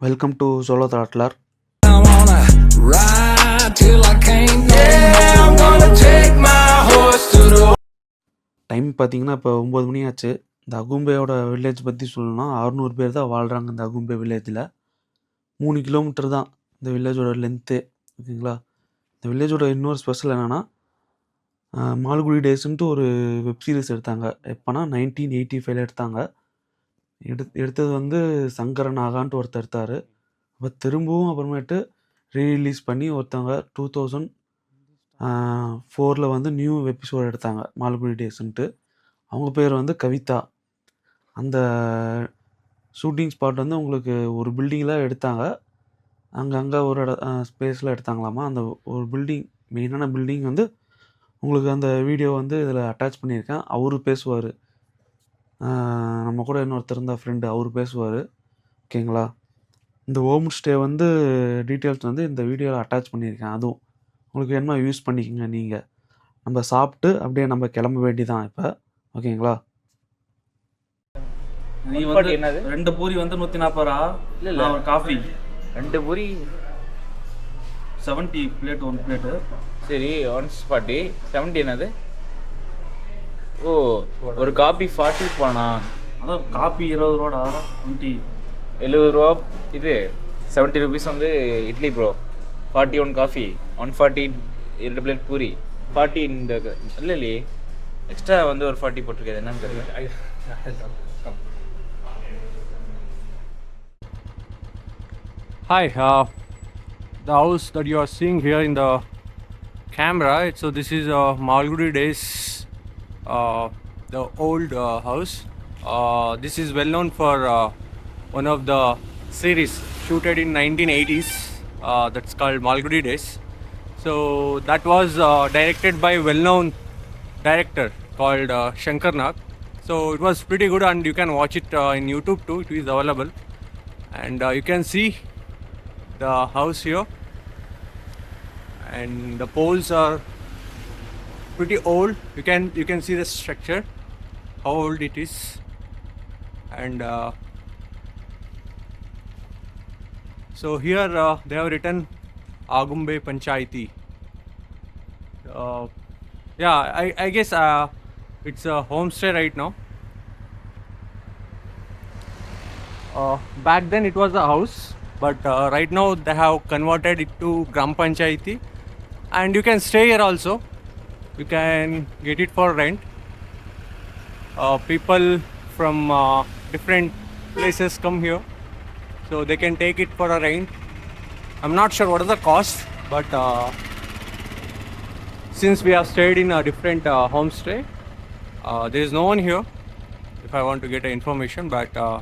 Welcome to solo the time பார்த்தீங்கன்னா இப்போ ஒம்பது மணி ஆச்சு. இந்த அகும்பேயோட வில்லேஜ் பற்றி சொல்லணும்னா அறுநூறு பேர் தான் வாழ்கிறாங்க இந்த அகும்பே வில்லேஜில் மூணு கிலோமீட்டர் தான் இந்த வில்லேஜோட லென்த்து ஓகேங்களா? இந்த வில்லேஜோட இன்னொரு ஸ்பெஷல் என்னென்னா மால்குடி டேஸ்ன்ட்டு ஒரு வெப் சீரிஸ் எடுத்தாங்க. எப்போனா நைன்டீன் எயிட்டி ஃபைவ்ல எடுத்தாங்க. எடு எடுத்தது வந்து சங்கர நாகான்ட்டு ஒருத்தர் எடுத்தார் அப்போ திரும்பவும் அப்புறமேட்டு ரீரிலீஸ் பண்ணி ஒருத்தவங்க டூ தௌசண்ட் ஃபோரில் வந்து நியூ எபிசோட் எடுத்தாங்க மால்குடி டேஸ்ன்ட்டு. அவங்க பேர் வந்து கவிதா. அந்த ஷூட்டிங் ஸ்பாட் வந்து உங்களுக்கு ஒரு பில்டிங்கில் எடுத்தாங்க. அங்கங்கே ஒரு இட ஸ்பேஸில் எடுத்தாங்களாமா? அந்த ஒரு பில்டிங் மெயினான பில்டிங் வந்து உங்களுக்கு அந்த வீடியோ வந்து இதில் அட்டாச் பண்ணியிருக்கேன். அவரு பேசுவார். நம்ம கூட இன்னொருத்தர் இருந்த ஃப்ரெண்டு அவர் பேசுவார். ஓகேங்களா இந்த ஹோம் ஸ்டே வந்து டீட்டெயில்ஸ் வந்து இந்த வீடியோவில் அட்டாச் பண்ணியிருக்கேன். அதுவும் உங்களுக்கு என்ன யூஸ் பண்ணிக்கோங்க நீங்கள் நம்ம சாப்பிட்டு அப்படியே நம்ம கிளம்ப வேண்டியதான் இப்போ. ஓகேங்களா நீ வந்து? ரெண்டு பூரி வந்து நூற்றி நாற்பது ரூபா இல்ல, ஒரு காஃபி ரெண்டு puri? Seventy plate one plate சரி ஒன் ஃபார்ட்டி செவன்ட்டி என்னது? ஓ ஒரு காபி ஃபார்ட்டி போனா? அதான் காஃபி இருபது ரூபாடா டுவெண்ட்டி எழுபது ரூபா இது செவன்ட்டி ருபீஸ் வந்து idli bro forty one coffee one forty ரெண்டு பிளேட் பூரி. ஃபார்ட்டி இந்த இல்லை இல்லையே. எக்ஸ்ட்ரா வந்து ஒரு ஃபார்ட்டி போட்டிருக்கேன் என்னன்னு தெரியல. Hi, uh, the house that you are seeing here in the camera. So this is uh, Malgudi Days, the old uh, house. Uh, this is well known for uh, one of the series shooted in 1980s. Uh, that's called Malgudi Days. So that was uh, directed by well-known director called uh, Shankar Nag. So it was pretty good, and you can watch it uh, in YouTube too. It is available, and uh, you can see the house here and the poles are pretty old. You can you can see the structure how old it is. And uh, so here uh, they have written agumbe panchayati. Uh, yeah I, I guess uh, it's a homestay right now. Uh, back then it was a house but uh, right now they have converted it to gram panchayati. And you can stay here also you can get it for rent uh, people from uh, different places come here so they can take it for a rent i'm not sure what is the cost but uh, since we have stayed in a different uh, homestay uh, there is no one here if i want to get information but uh,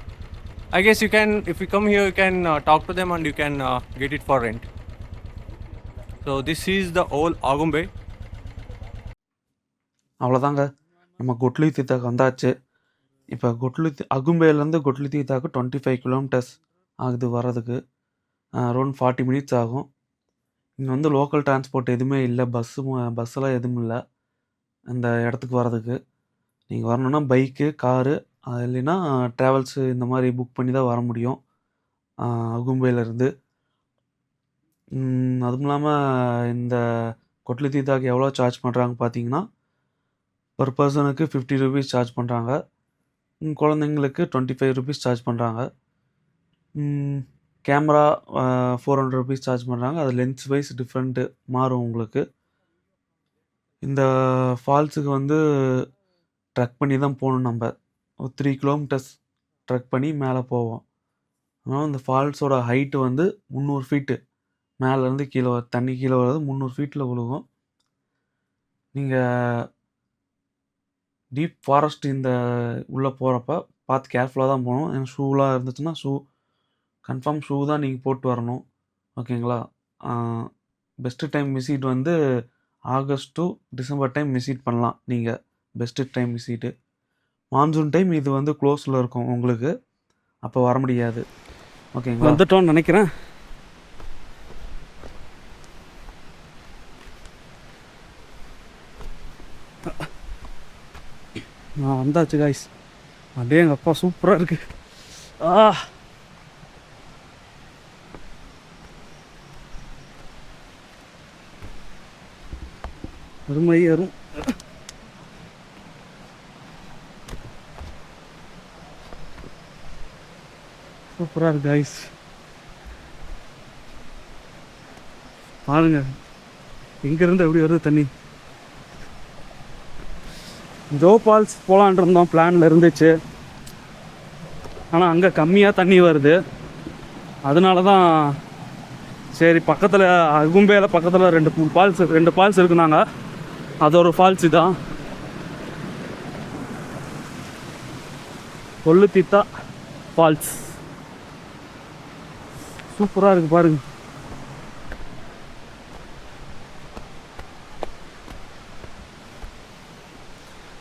I guess you can, if you come here, you can uh, talk to them and you can uh, get it for rent. So this is the old Agumbe. அவ்வளோதாங்க நம்ம goodly தீத்தாக்கு வந்தாச்சு. இப்போ goodly அகும்பேலேருந்து goodly தீத்தாக்கு twenty five kilometres ஆகுது வர்றதுக்கு. Around forty minutes ஆகும். இங்கே வந்து லோக்கல் டிரான்ஸ்போர்ட் எதுவுமே இல்லை. பஸ்ஸு பஸ்ஸெல்லாம் எதுவும் இல்லை. அந்த இடத்துக்கு வர்றதுக்கு. நீங்கள் வரணுன்னா பைக்கு காரு அது இல்லைன்னா ட்ராவல்ஸு இந்த மாதிரி புக் பண்ணி தான் வர முடியும். அகும்பேலேருந்து அதுவும் இல்லாமல் இந்த கொட்லி தீத்தாக்கு எவ்வளோ சார்ஜ் பண்ணுறாங்க பார்த்தீங்கன்னா பர் பர்சனுக்கு ஃபிஃப்டி ருபீஸ் சார்ஜ் பண்ணுறாங்க குழந்தைங்களுக்கு டுவெண்ட்டி ஃபைவ் ருபீஸ் சார்ஜ் பண்ணுறாங்க camera four hundred rupees charge பண்ணுறாங்க அது லென்ஸ் வைஸ் டிஃப்ரெண்ட்டு மாறும் உங்களுக்கு. இந்த ஃபால்ஸுக்கு வந்து ட்ரக் பண்ணி தான் போகணும் நம்ம. ஒரு த்ரீ கிலோமீட்டர்ஸ் ட்ரக் பண்ணி மேலே போவோம். ஆனால் இந்த ஃபால்ஸோட ஹைட்டு வந்து முந்நூறு ஃபீட்டு மேலேருந்து கீழே தண்ணி கீழே வர்றது முந்நூறு ஃபீட்டில் விழுகும். நீங்கள் டீப் ஃபாரஸ்ட் இந்த உள்ளே போகிறப்ப பார்த்து கேர்ஃபுல்லாக தான் போகணும். ஏன்னா ஷூலாம் இருந்துச்சுன்னா ஷூ கன்ஃபார்ம் ஷூ தான் நீங்கள் போட்டு வரணும். ஓகேங்களா பெஸ்ட்டு டைம் விசிட் வந்து August to December time visit பண்ணலாம். நீங்கள் best time visit monsoon time இது வந்து க்ளோஸில் இருக்கும் உங்களுக்கு. அப்போ வர முடியாது. ஓகேங்களா வந்துட்டோம்னு நினைக்கிறேன். வந்தாச்சு காய்ஸ் அப்படியே எங்கள் அப்பா சூப்பராக இருக்கு. ஆ. அருமை அரும். சூப்பராக இருக்கு ஐஸ் பாருங்க. இங்கேருந்து எப்படி வருது தண்ணி? ஜோ ஃபால்ஸ் போகலான் இருந்தோம் பிளானில் இருந்துச்சு. ஆனால் அங்கே கம்மியாக தண்ணி வருது. அதனால தான் சரி பக்கத்தில் அகும்பேல பக்கத்தில் ரெண்டு ஃபால்ஸ் ரெண்டு ஃபால்ஸ் இருக்குனாங்க. அது ஒரு ஃபால்ஸ் தான் கொல்லுத்தித்தா ஃபால்ஸ் சூப்பராக இருக்குது பாருங்கள்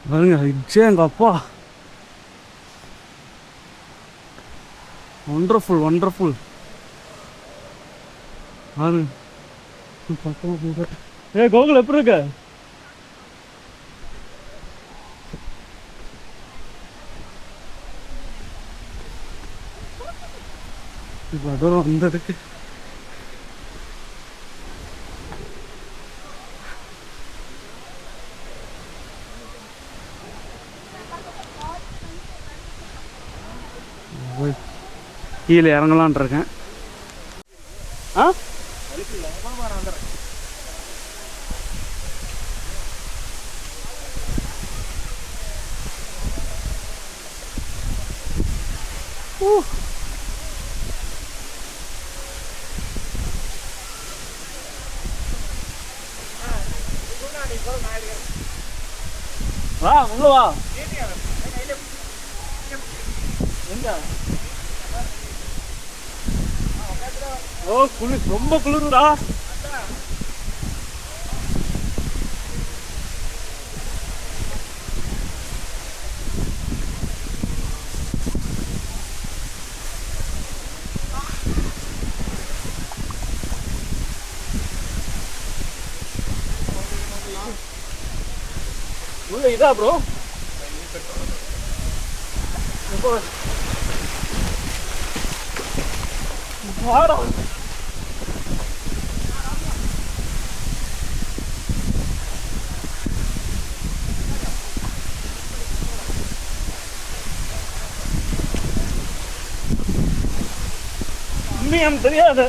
பாருங்க இச்சே எங்கள் அப்பா ஒண்டர்ஃபுல் ஒண்டர்ஃபுல் பாருங்க ஏ கோகுல் எப்படி இருக்க இப்போ தூரம் வந்ததுக்கு கீழே இறங்கலான் இருக்கேன் ஆ வா உள்ள வா. எங்க? ஓ குளிர் ரொம்ப குளிருடா உள்ள இதா ப்ரோ வாடா உண்மையம் தெரியாது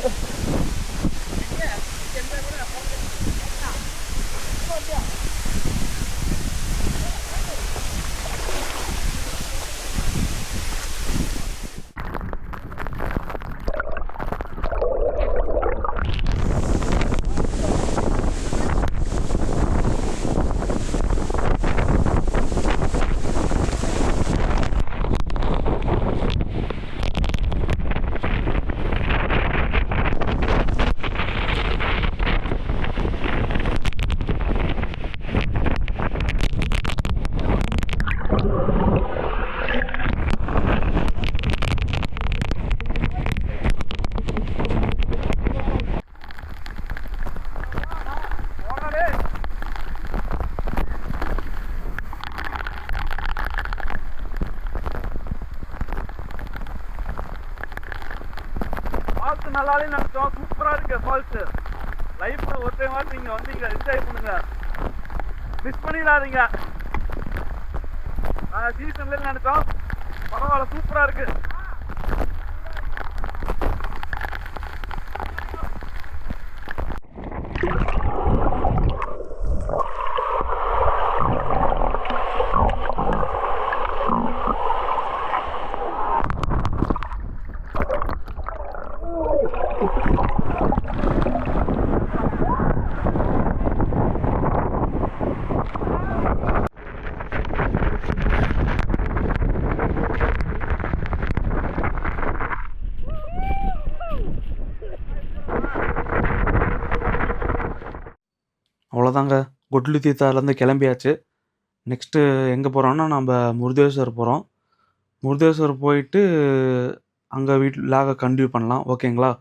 Yeah. நல்லாவே நினைச்சோம் சூப்பராக இருக்கு ஃபால்ஸு லைஃப்பில் ஒரு டைம் வாட்டி நீங்கள் வந்தீங்க என்ஜாய் பண்ணுங்க. மிஸ் பண்ணிடாதீங்க. நாங்கள் சீசன்ல நினைச்சோம் பரவாயில்ல சூப்பராக இருக்குது அவ்வளோதாங்க குட்லி தீர்த்தாலேருந்து கிளம்பியாச்சு. நெக்ஸ்ட்டு எங்கே போகிறோன்னா நம்ம முருதேஸ்வர் போகிறோம் முருதேஸ்வர் போயிட்டு அங்கே வீட்டு லாகை கண்டினியூ பண்ணலாம். ஓகேங்களா?